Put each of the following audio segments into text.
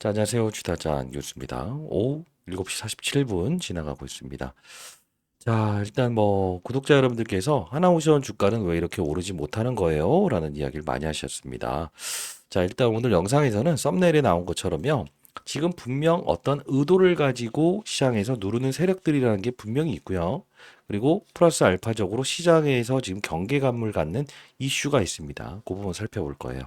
자, 안녕하세요. 주타자 뉴스입니다. 오후 7시 47분 지나가고 있습니다. 자, 일단 뭐 구독자 여러분들께서 하나오션 주가는 왜 이렇게 오르지 못하는 거예요? 라는 이야기를 많이 하셨습니다. 자, 일단 오늘 영상에서는 썸네일에 나온 것처럼요. 지금 분명 어떤 의도를 가지고 시장에서 누르는 세력들이라는 게 분명히 있고요. 그리고 플러스 알파적으로 시장에서 지금 경계감을 갖는 이슈가 있습니다. 그 부분 살펴볼 거예요.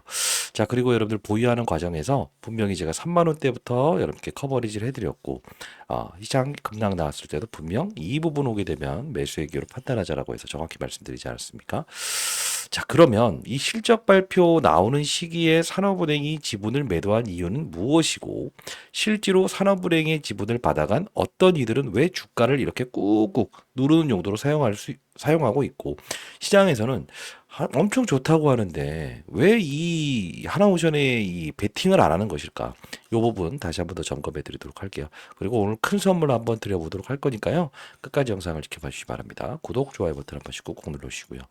자, 그리고 여러분들 보유하는 과정에서 분명히 제가 3만 원대부터 여러분께 커버리지를 해드렸고, 어, 시장 급락 나왔을 때도 분명 이 부분 오게 되면 매수의 기회로 판단하자라고 해서 정확히 말씀드리지 않았습니까? 자, 그러면 이 실적 발표 나오는 시기에 산업은행이 지분을 매도한 이유는 무엇이고, 실제로 산업은행의 지분을 받아간 어떤 이들은 왜 주가를 이렇게 꾹꾹 누르는 용도로 사용할 수, 사용하고 있고, 시장에서는 하- 엄청 좋다고 하는데 왜 이 하나오션의 이 베팅을 안 하는 것일까? 이 부분 다시 한번 더 점검해 드리도록 할게요. 그리고 오늘 큰 선물 한번 드려 보도록 할 거니까요. 끝까지 영상을 지켜봐 주시기 바랍니다. 구독, 좋아요 버튼 한 번씩 꾹꾹 눌러 주시고요.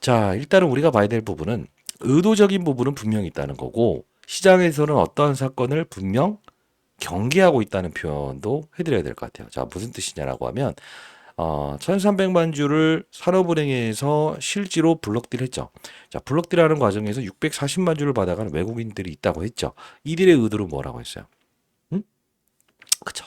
자, 일단은 우리가 봐야 될 부분은 의도적인 부분은 분명히 있다는 거고 시장에서는 어떠한 사건을 분명 경계하고 있다는 표현도 해드려야 될 것 같아요. 자, 무슨 뜻이냐라고 하면 어, 1,300만 주를 산업은행에서 실지로 블록딜 했죠. 자, 블록딜하는 과정에서 640만 주를 받아가는 외국인들이 있다고 했죠. 이들의 의도로 뭐라고 했어요? 응? 그쵸.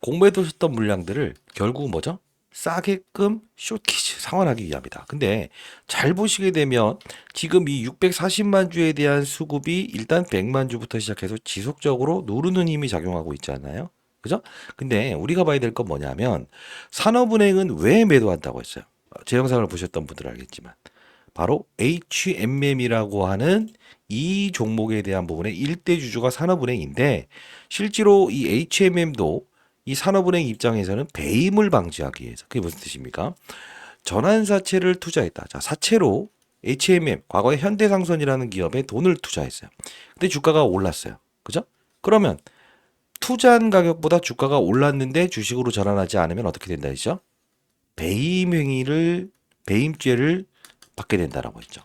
공매도했던 물량들을 결국 뭐죠? 싸게끔 쇼키즈 상환하기 위함이다. 근데 잘 보시게 되면 지금 이 640만 주에 대한 수급이 일단 100만 주부터 시작해서 지속적으로 누르는 힘이 작용하고 있잖아요. 그죠? 근데 우리가 봐야 될 건 뭐냐면 산업은행은 왜 매도한다고 했어요? 제 영상을 보셨던 분들 알겠지만 바로 HMM이라고 하는 이 종목에 대한 부분의 일대 주주가 산업은행인데 실제로 이 HMM도 이 산업은행 입장에서는 배임을 방지하기 위해서 그게 무슨 뜻입니까? 전환사채를 투자했다. 자, 사채로 HMM 과거에 현대상선이라는 기업에 돈을 투자했어요. 근데 주가가 올랐어요. 그죠? 그러면 투자한 가격보다 주가가 올랐는데 주식으로 전환하지 않으면 어떻게 된다 했죠? 배임 행위를 배임죄를 받게 된다라고 했죠.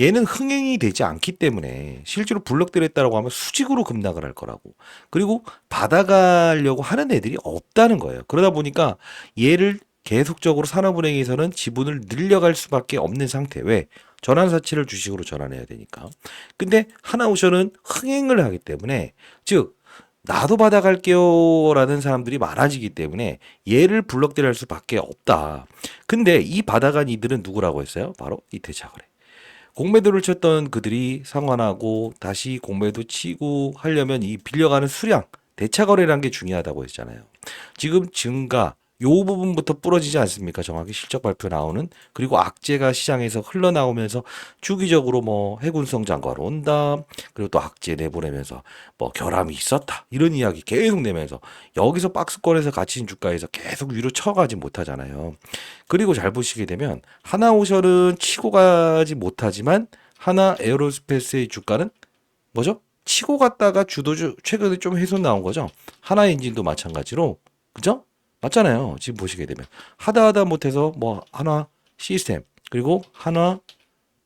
얘는 흥행이 되지 않기 때문에 실제로 블록들었다라고 하면 수직으로 급락을 할 거라고. 그리고 받아가려고 하는 애들이 없다는 거예요. 그러다 보니까 얘를 계속적으로 산업은행에서는 지분을 늘려갈 수밖에 없는 상태. 왜? 전환사치를 주식으로 전환해야 되니까. 근데 하나오션은 흥행을 하기 때문에 즉 나도 받아갈게요 라는 사람들이 많아지기 때문에 얘를 블록딜할 수밖에 없다. 근데 이 받아간 이들은 누구라고 했어요? 바로 이태차거래. 공매도를 쳤던 그들이 상환하고 다시 공매도 치고 하려면 이 빌려가는 수량, 대차 거래라는 게 중요하다고 했잖아요. 지금 증가, 요 부분부터 부러지지 않습니까? 정확히 실적 발표 나오는 그리고 악재가 시장에서 흘러나오면서 주기적으로 뭐 해군 성 장관 온다 그리고 또 악재 내보내면서 뭐 결함이 있었다 이런 이야기 계속 내면서 여기서 박스권에서 갇힌 주가에서 계속 위로 쳐가지 못하잖아요. 그리고 잘 보시게 되면 하나오션은 치고 가지 못하지만 하나 에어로스페이스의 주가는 뭐죠? 치고 갔다가 주도주 최근에 좀 훼손 나온 거죠. 하나 엔진도 마찬가지로 그죠? 맞잖아요. 지금 보시게 되면 하다 하다 못해서 뭐 하나 시스템 그리고 하나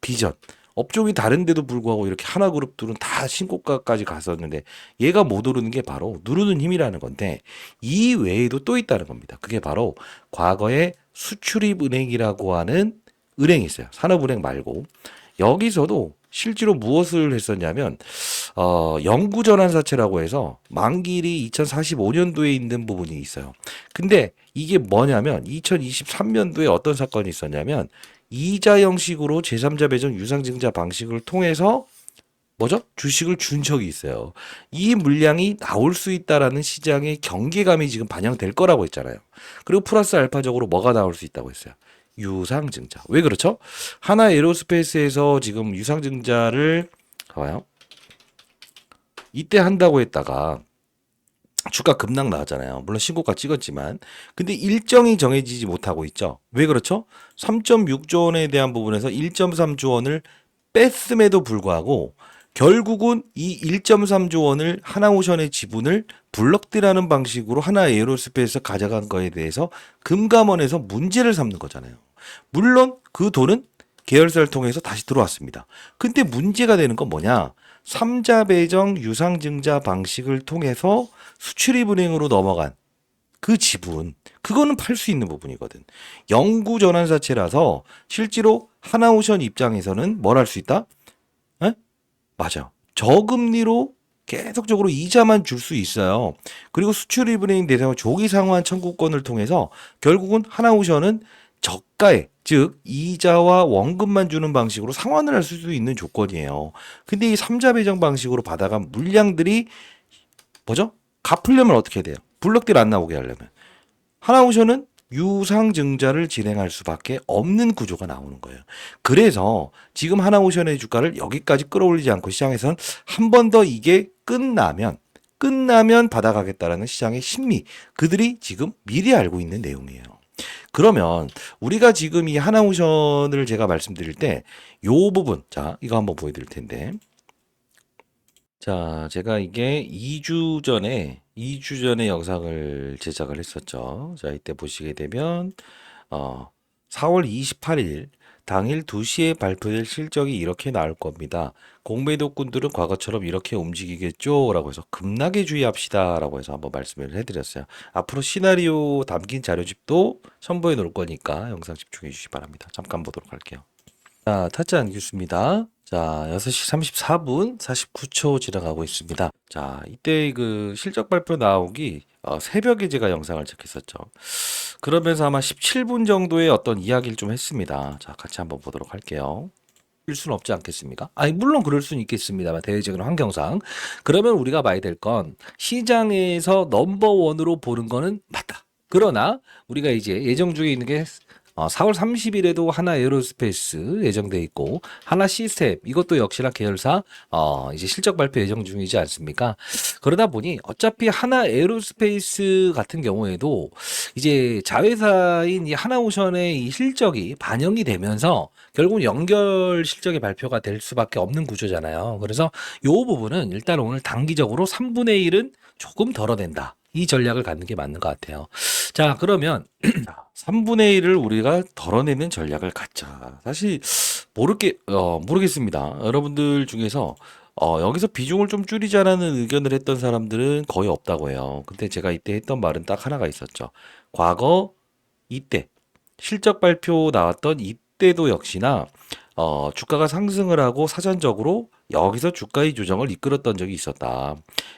비전 업종이 다른데도 불구하고 이렇게 하나 그룹들은 다 신고가까지 갔었는데 얘가 못 오르는 게 바로 누르는 힘이라는 건데 이 외에도 또 있다는 겁니다. 그게 바로 과거에 수출입 은행이라고 하는 은행이 있어요. 산업은행 말고 여기서도 실제로 무엇을 했었냐면 어, 영구 전환사채라고 해서 만기일이 2045년도에 있는 부분이 있어요. 근데 이게 뭐냐면 2023년도에 어떤 사건이 있었냐면 이자 형식으로 제3자 배정 유상증자 방식을 통해서 뭐죠? 주식을 준 적이 있어요. 이 물량이 나올 수 있다라는 시장의 경계감이 지금 반영될 거라고 했잖아요. 그리고 플러스 알파적으로 뭐가 나올 수 있다고 했어요. 유상증자. 왜 그렇죠? 하나 에로스페이스에서 지금 유상증자를 봐요. 이때 한다고 했다가 주가 급락 나왔잖아요. 물론 신고가 찍었지만 근데 일정이 정해지지 못하고 있죠. 왜 그렇죠? 3.6조 원에 대한 부분에서 1.3조 원을 뺐음에도 불구하고 결국은 이 1.3조 원을 하나오션의 지분을 블럭디라는 방식으로 하나 에어로스페이스에서 가져간 거에 대해서 금감원에서 문제를 삼는 거잖아요. 물론 그 돈은 계열사를 통해서 다시 들어왔습니다. 근데 문제가 되는 건 뭐냐? 삼자 배정 유상증자 방식을 통해서 수출입은행으로 넘어간 그 지분 그거는 팔 수 있는 부분이거든. 영구 전환사채라서 실제로 하나오션 입장에서는 뭘 할 수 있다? 에? 맞아. 저금리로 계속적으로 이자만 줄 수 있어요. 그리고 수출입은행 대상 조기 상환 청구권을 통해서 결국은 하나오션은 저가에 즉 이자와 원금만 주는 방식으로 상환을 할수 있는 조건이에요. 근데 이 삼자 배정 방식으로 받아간 물량들이 뭐죠? 갚으려면 어떻게 돼요? 블럭들 안 나오게 하려면 하나오션은 유상증자를 진행할 수밖에 없는 구조가 나오는 거예요. 그래서 지금 하나오션의 주가를 여기까지 끌어올리지 않고 시장에서는 한 번 더 이게 끝나면 끝나면 받아가겠다라는 시장의 심리 그들이 지금 미리 알고 있는 내용이에요. 그러면 우리가 지금 이 하나오션을 제가 말씀드릴 때 요 부분 자 이거 한번 보여드릴 텐데 자 제가 이게 2주 전에 2주 전에 영상을 제작을 했었죠. 자 이때 보시게 되면 어 4월 28일 당일 2시에 발표될 실적이 이렇게 나올 겁니다. 공매도꾼들은 과거처럼 이렇게 움직이겠죠? 라고 해서 급락에 주의합시다. 라고 해서 한번 말씀을 해드렸어요. 앞으로 시나리오 담긴 자료집도 첨부해 놓을 거니까 영상 집중해 주시기 바랍니다. 잠깐 보도록 할게요. 자, 타짜 안규수입니다. 자, 6시 34분 49초 지나가고 있습니다. 자, 이때 그 실적 발표 나오기 어, 새벽에 제가 영상을 찍혔었죠. 그러면서 아마 17분 정도의 어떤 이야기를 좀 했습니다. 자, 같이 한번 보도록 할게요. 일 수는 없지 않겠습니까? 아니 물론 그럴 수는 있겠습니다만 대외적인 환경상 그러면 우리가 봐야 될 건 시장에서 넘버 원으로 보는 거는 맞다. 그러나 우리가 이제 예정 중에 있는 게 어, 4월 30일에도 하나 에어로스페이스 예정돼 있고 하나 시스템 이것도 역시나 계열사 어, 이제 실적 발표 예정 중이지 않습니까? 그러다 보니 어차피 하나 에어로스페이스 같은 경우에도 이제 자회사인 이 하나오션의 이 실적이 반영이 되면서 결국 연결 실적의 발표가 될 수밖에 없는 구조잖아요. 그래서 이 부분은 일단 오늘 단기적으로 3분의 1은 조금 덜어낸다. 이 전략을 갖는 게 맞는 것 같아요. 자, 그러면 3분의 1을 우리가 덜어내는 전략을 갖자. 사실 모르게 어, 모르겠습니다. 여러분들 중에서 어, 여기서 비중을 좀 줄이자라는 의견을 했던 사람들은 거의 없다고 해요. 근데 제가 이때 했던 말은 딱 하나가 있었죠. 과거 이때 실적 발표 나왔던 이때도 역시나 어, 주가가 상승을 하고 사전적으로 여기서 주가의 조정을 이끌었던 적이 있었다.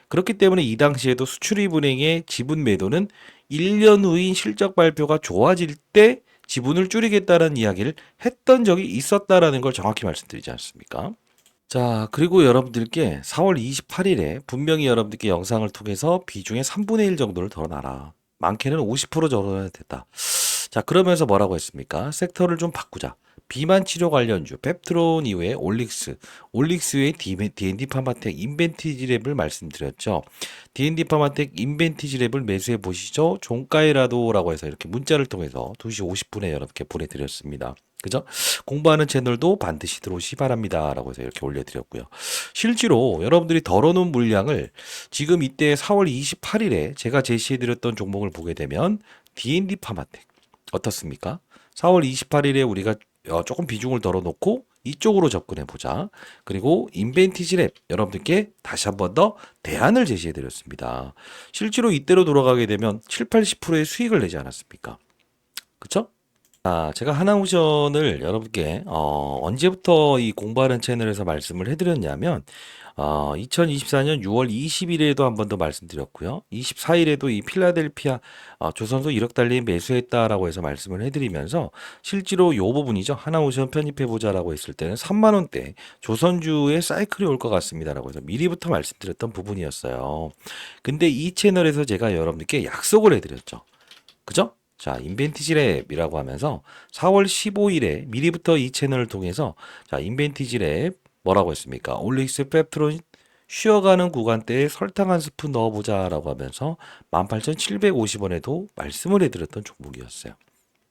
그렇기 때문에 이 당시에도 수출입은행의 지분 매도는 1년 후인 실적 발표가 좋아질 때 지분을 줄이겠다는 이야기를 했던 적이 있었다라는 걸 정확히 말씀드리지 않습니까? 자, 그리고 여러분들께 4월 28일에 분명히 여러분들께 영상을 통해서 비중의 3분의 1 정도를 덜어놔라. 많게는 50% 덜어야 됐다. 자, 그러면서 뭐라고 했습니까? 섹터를 좀 바꾸자. 비만 치료 관련주, 펩트론 이후에 올릭스, 올릭스 외에 D&D 파마텍 인벤티지랩을 말씀드렸죠. D&D 파마텍 인벤티지랩을 매수해 보시죠. 종가에라도라고 해서 이렇게 문자를 통해서 2시 50분에 여러분께 보내드렸습니다. 그죠? 공부하는 채널도 반드시 들어오시 기 바랍니다. 라고 해서 이렇게 올려드렸고요. 실제로 여러분들이 덜어놓은 물량을 지금 이때 4월 28일에 제가 제시해드렸던 종목을 보게 되면 D&D 파마텍 어떻습니까? 4월 28일에 우리가 어, 조금 비중을 덜어놓고 이쪽으로 접근해 보자. 그리고 인벤티지 랩 여러분들께 다시 한 번 더 대안을 제시해 드렸습니다. 실제로 이때로 돌아가게 되면 7, 80%의 수익을 내지 않았습니까? 그쵸? 자, 제가 하나오션을 여러분께 어, 언제부터 이 공부하는 채널에서 말씀을 해드렸냐면 어, 2024년 6월 20일에도 한 번 더 말씀드렸고요. 24일에도 이 필라델피아 어, 조선소 1억 달러에 매수했다라고 해서 말씀을 해드리면서 실제로 이 부분이죠. 하나오션 편입해보자라고 했을 때는 3만 원대 조선주의 사이클이 올 것 같습니다라고 해서 미리부터 말씀드렸던 부분이었어요. 근데 이 채널에서 제가 여러분께 약속을 해드렸죠. 그죠? 자, 인벤티지 랩이라고 하면서 4월 15일에 미리부터 이 채널을 통해서 자, 인벤티지 랩 뭐라고 했습니까? 올릭스 펩트론 쉬어가는 구간대에 설탕 한 스푼 넣어보자 라고 하면서 18,750원에도 말씀을 해드렸던 종목이었어요.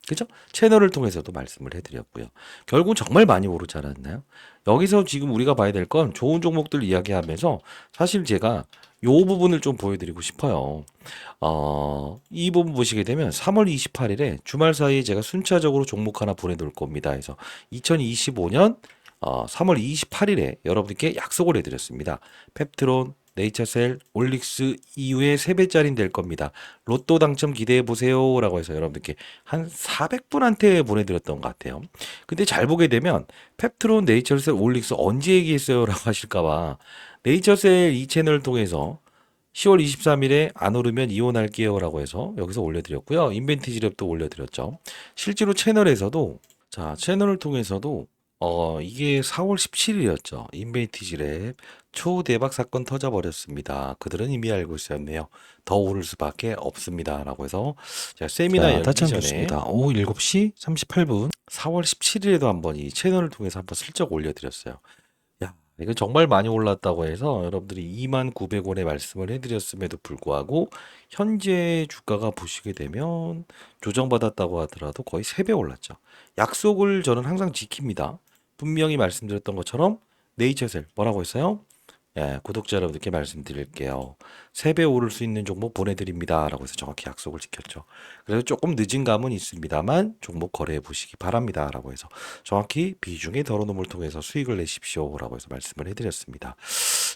그죠? 채널을 통해서도 말씀을 해드렸고요. 결국 정말 많이 오르지 않았나요? 여기서 지금 우리가 봐야 될 건 좋은 종목들 이야기하면서 사실 제가 요 부분을 좀 보여드리고 싶어요. 어, 이 부분 보시게 되면 3월 28일에 주말 사이에 제가 순차적으로 종목 하나 보내놓을 겁니다. 그래서 2025년 어, 3월 28일에 여러분께 약속을 해드렸습니다. 펩트론, 네이처셀, 올릭스 이후에 3배짜리는 될 겁니다. 로또 당첨 기대해 보세요. 라고 해서 여러분들께 한 400분한테 보내드렸던 것 같아요. 근데 잘 보게 되면 펩트론, 네이처셀, 올릭스 언제 얘기했어요? 라고 하실까봐 네이처셀 이 채널을 통해서 10월 23일에 안 오르면 이혼할게요 라고 해서 여기서 올려드렸고요. 인벤티지 랩도 올려드렸죠. 실제로 채널에서도 자 채널을 통해서도 어 이게 4월 17일이었죠. 인벤티지 랩 초대박 사건 터져버렸습니다. 그들은 이미 알고 있었네요. 더 오를 수밖에 없습니다. 라고 해서 제가 세미나 자, 열기 전에 좋습니다. 오후 7시 38분. 4월 17일에도 한번 이 채널을 통해서 한번 슬쩍 올려드렸어요. 야, 이거 정말 많이 올랐다고 해서 여러분들이 29,900원에 말씀을 해드렸음에도 불구하고 현재 주가가 보시게 되면 조정받았다고 하더라도 거의 3배 올랐죠. 약속을 저는 항상 지킵니다. 분명히 말씀드렸던 것처럼 네이처셀 뭐라고 했어요? 예, 구독자 여러분들께 말씀드릴게요. 3배 오를 수 있는 종목 보내드립니다. 라고 해서 정확히 약속을 지켰죠. 그래서 조금 늦은 감은 있습니다만 종목 거래해 보시기 바랍니다. 라고 해서 정확히 비중의 덜어놓음을 통해서 수익을 내십시오. 라고 해서 말씀을 해드렸습니다.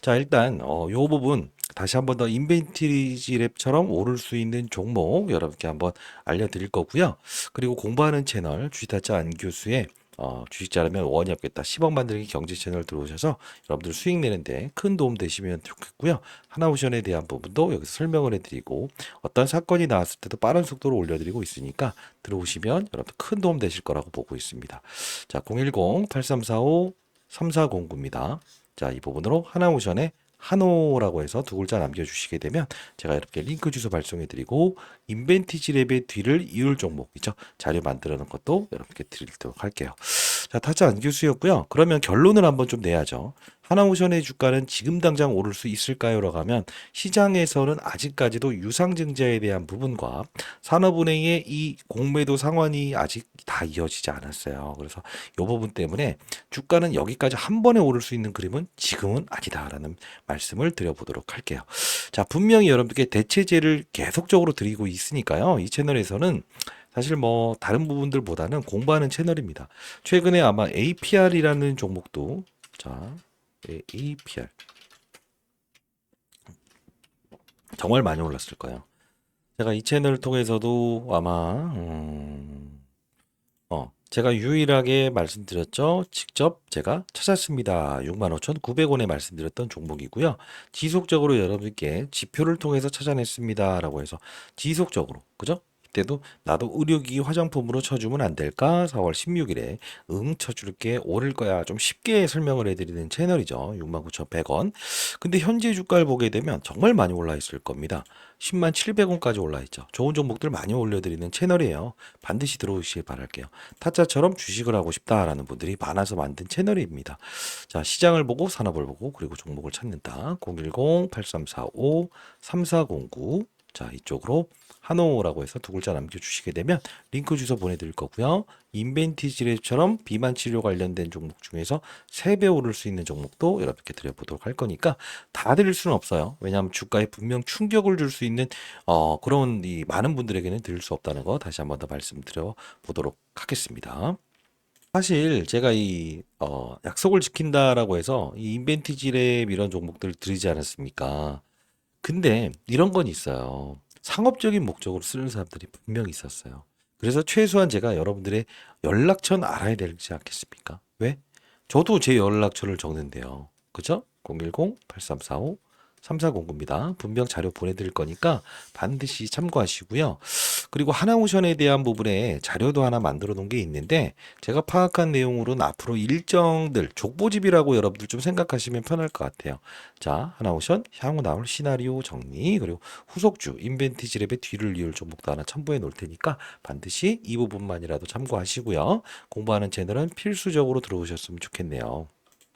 자, 일단, 어, 요 부분 다시 한번 더 인벤티지 랩처럼 오를 수 있는 종목 여러분께 한번 알려드릴 거고요. 그리고 공부하는 채널 주식타짜 안교수의 어, 주식 잘하면 원이 없겠다. 10억 만들기 경제 채널 들어오셔서 여러분들 수익 내는데 큰 도움 되시면 좋겠고요. 하나오션에 대한 부분도 여기서 설명을 해드리고 어떤 사건이 나왔을 때도 빠른 속도로 올려드리고 있으니까 들어오시면 여러분들 큰 도움 되실 거라고 보고 있습니다. 자, 010-8345-3409입니다. 자, 이 부분으로 하나오션에 한호라고 해서 두 글자 남겨주시게 되면 제가 이렇게 링크 주소 발송해드리고 인벤티지 랩의 뒤를 이을 종목 있죠 자료 만들어 놓은 것도 여러분께 드리도록 할게요 자 타짜 안 교수였고요 그러면 결론을 한번 좀 내야죠 하나오션의 주가는 지금 당장 오를 수 있을까요? 라고 하면 시장에서는 아직까지도 유상증자에 대한 부분과 산업은행의 이 공매도 상환이 아직 다 이어지지 않았어요. 그래서 이 부분 때문에 주가는 여기까지 한 번에 오를 수 있는 그림은 지금은 아니다라는 말씀을 드려보도록 할게요. 자, 분명히 여러분들께 대체제를 계속적으로 드리고 있으니까요. 이 채널에서는 사실 뭐 다른 부분들보다는 공부하는 채널입니다. 최근에 아마 APR이라는 종목도 자, APR 정말 많이 올랐을 거예요. 제가 이 채널을 통해서도 아마 음, 어 제가 유일하게 말씀드렸죠. 직접 제가 찾았습니다. 65,900원에 말씀드렸던 종목이고요. 지속적으로 여러분께 지표를 통해서 찾아냈습니다 라고 해서 지속적으로 그죠? 이때도 나도 의료기기 화장품으로 쳐주면 안 될까? 4월 16일에 응 쳐줄게 오를 거야. 좀 쉽게 설명을 해드리는 채널이죠. 69,100원. 근데 현재 주가를 보게 되면 정말 많이 올라 있을 겁니다. 10만 700원까지 올라 있죠. 좋은 종목들 많이 올려드리는 채널이에요. 반드시 들어오시길 바랄게요. 타짜처럼 주식을 하고 싶다라는 분들이 많아서 만든 채널입니다. 자 시장을 보고 산업을 보고 그리고 종목을 찾는다. 010-8345-3409 자 이쪽으로 한호라고 해서 두 글자 남겨주시게 되면 링크 주소 보내드릴 거고요. 인벤티지랩처럼 비만 치료 관련된 종목 중에서 3배 오를 수 있는 종목도 여러분께 드려보도록 할 거니까 다 드릴 수는 없어요. 왜냐하면 주가에 분명 충격을 줄 수 있는 어, 그런 이 많은 분들에게는 드릴 수 없다는 거 다시 한 번 더 말씀드려 보도록 하겠습니다. 사실 제가 이 어, 약속을 지킨다라고 해서 이 인벤티지랩 이런 종목들을 드리지 않았습니까? 근데 이런 건 있어요. 상업적인 목적으로 쓰는 사람들이 분명히 있었어요. 그래서 최소한 제가 여러분들의 연락처는 알아야 되지 않겠습니까? 왜? 저도 제 연락처를 적는데요. 그죠? 010-8345-3409입니다. 분명 자료 보내드릴 거니까 반드시 참고하시고요. 그리고 하나오션에 대한 부분에 자료도 하나 만들어 놓은 게 있는데 제가 파악한 내용으로는 앞으로 일정들 족보집이라고 여러분들 좀 생각하시면 편할 것 같아요. 자, 하나오션 향후 나올 시나리오 정리 그리고 후속주 인벤티지 랩의 뒤를 이을 종목도 하나 첨부해 놓을 테니까 반드시 이 부분만이라도 참고하시고요. 공부하는 채널은 필수적으로 들어오셨으면 좋겠네요.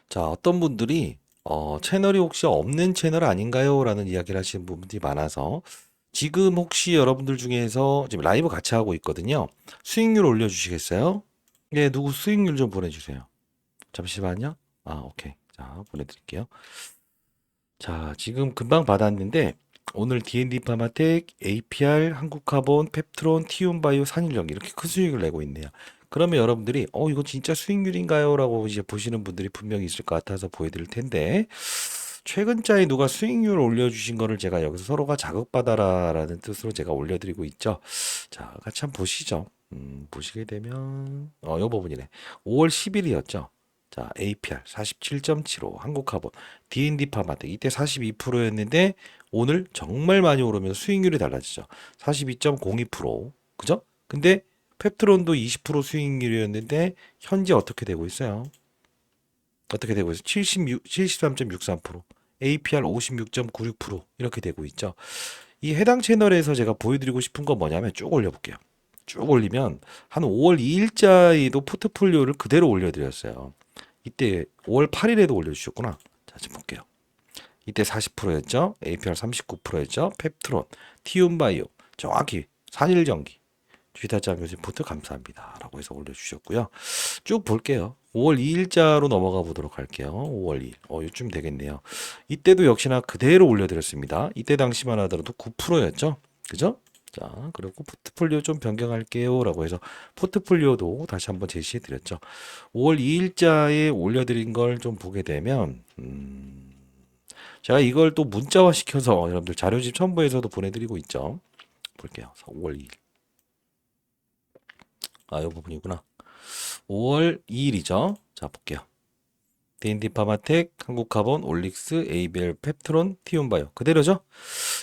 자, 어떤 분들이 어, 채널이 혹시 없는 채널 아닌가요? 라는 이야기를 하시는 분들이 많아서 지금 혹시 여러분들 중에서 지금 라이브 같이 하고 있거든요. 수익률 올려 주시겠어요? 예, 누구 수익률 좀 보내 주세요. 잠시만요. 아, 오케이. 자, 보내 드릴게요. 자, 지금 금방 받았는데 오늘 D&D 파마텍, APR, 한국카본, 펩트론, 티움바이오, 산일영 이렇게 큰 수익을 내고 있네요. 그러면 여러분들이 어 이거 진짜 수익률인가요?라고 이제 보시는 분들이 분명히 있을 것 같아서 보여드릴 텐데 최근자에 누가 수익률을 올려주신 거를 제가 여기서 서로가 자극받아라라는 뜻으로 제가 올려드리고 있죠. 자, 같이 한번 보시죠. 음, 보시게 되면 어, 요 부분이네. 5월 10일이었죠. 자, APR 47.75 한국화본 D&D 파마텍 이때 42%였는데 오늘 정말 많이 오르면서 수익률이 달라지죠. 42.02% 그죠? 근데 펩트론도 20% 수익률이었는데 현재 어떻게 되고 있어요? 어떻게 되고 있어요? 76, 73.63% APR 56.96% 이렇게 되고 있죠. 이 해당 채널에서 제가 보여드리고 싶은 건 뭐냐면 쭉 올려볼게요. 쭉 올리면 한 5월 2일자에도 포트폴리오를 그대로 올려드렸어요. 이때 5월 8일에도 올려주셨구나. 자, 지금 볼게요. 이때 40%였죠. APR 39%였죠. 펩트론, 티움바이오, 정확히 산일전기. 주의타짜 교수님 포트 감사합니다. 라고 해서 올려주셨고요. 쭉 볼게요. 5월 2일자로 넘어가 보도록 할게요. 5월 2일. 어, 요쯤 되겠네요. 이때도 역시나 그대로 올려드렸습니다. 이때 당시만 하더라도 9%였죠. 그죠? 자, 그리고 포트폴리오 좀 변경할게요. 라고 해서 포트폴리오도 다시 한번 제시해 드렸죠. 5월 2일자에 올려드린 걸 좀 보게 되면, 음, 제가 이걸 또 문자화 시켜서 여러분들 자료집 첨부해서도 보내드리고 있죠. 볼게요. 5월 2일. 아, 이 부분이구나. 5월 2일이죠. 자, 볼게요. D&D 파마텍, 한국카본, 올릭스, ABL, 펩트론, 티움바이오 그대로죠?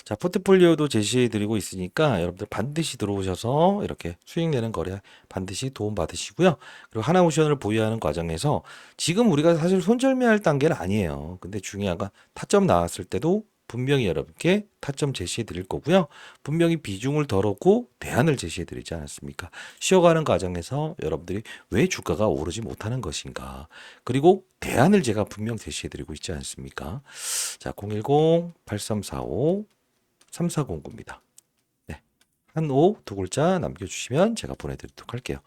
자, 포트폴리오도 제시해드리고 있으니까 여러분들 반드시 들어오셔서 이렇게 수익 내는 거래 반드시 도움 받으시고요. 그리고 하나오션을 보유하는 과정에서 지금 우리가 사실 손절매할 단계는 아니에요. 근데 중요한 건 타점 나왔을 때도 분명히 여러분께 타점 제시해 드릴 거고요. 분명히 비중을 덜었고 대안을 제시해 드리지 않았습니까? 쉬어가는 과정에서 여러분들이 왜 주가가 오르지 못하는 것인가? 그리고 대안을 제가 분명 제시해 드리고 있지 않습니까? 자, 010-8345-3409입니다. 네. 한오 두 글자 남겨주시면 제가 보내드리도록 할게요.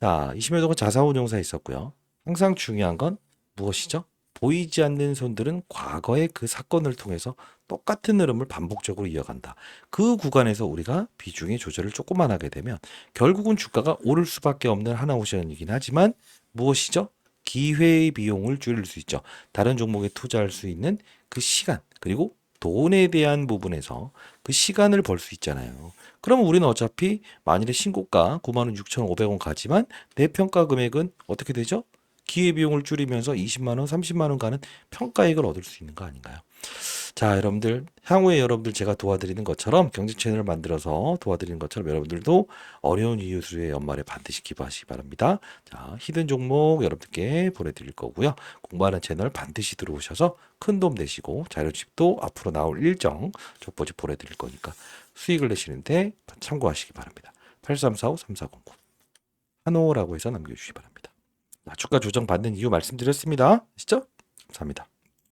자, 20여 동안 자사운용사 있었고요. 항상 중요한 건 무엇이죠? 보이지 않는 손들은 과거의 그 사건을 통해서 똑같은 흐름을 반복적으로 이어간다. 그 구간에서 우리가 비중의 조절을 조금만 하게 되면 결국은 주가가 오를 수밖에 없는 하나오션이긴 하지만 무엇이죠? 기회의 비용을 줄일 수 있죠. 다른 종목에 투자할 수 있는 그 시간 그리고 돈에 대한 부분에서 그 시간을 벌 수 있잖아요. 그러면 우리는 어차피 만일에 신고가 96,500원 가지만 내 평가 금액은 어떻게 되죠? 기회비용을 줄이면서 20만 원, 30만 원 가는 평가액을 얻을 수 있는 거 아닌가요? 자, 여러분들 향후에 여러분들 제가 도와드리는 것처럼 경제 채널을 만들어서 도와드리는 것처럼 여러분들도 어려운 이웃수의 연말에 반드시 기부하시기 바랍니다. 자, 히든 종목 여러분들께 보내드릴 거고요. 공부하는 채널 반드시 들어오셔서 큰 도움 되시고 자료집도 앞으로 나올 일정 족보집 보내드릴 거니까 수익을 내시는데 참고하시기 바랍니다. 8345-3409 한호라고 해서 남겨주시기 바랍니다. 자, 주가 조정 받는 이유 말씀드렸습니다. 아시죠? 감사합니다.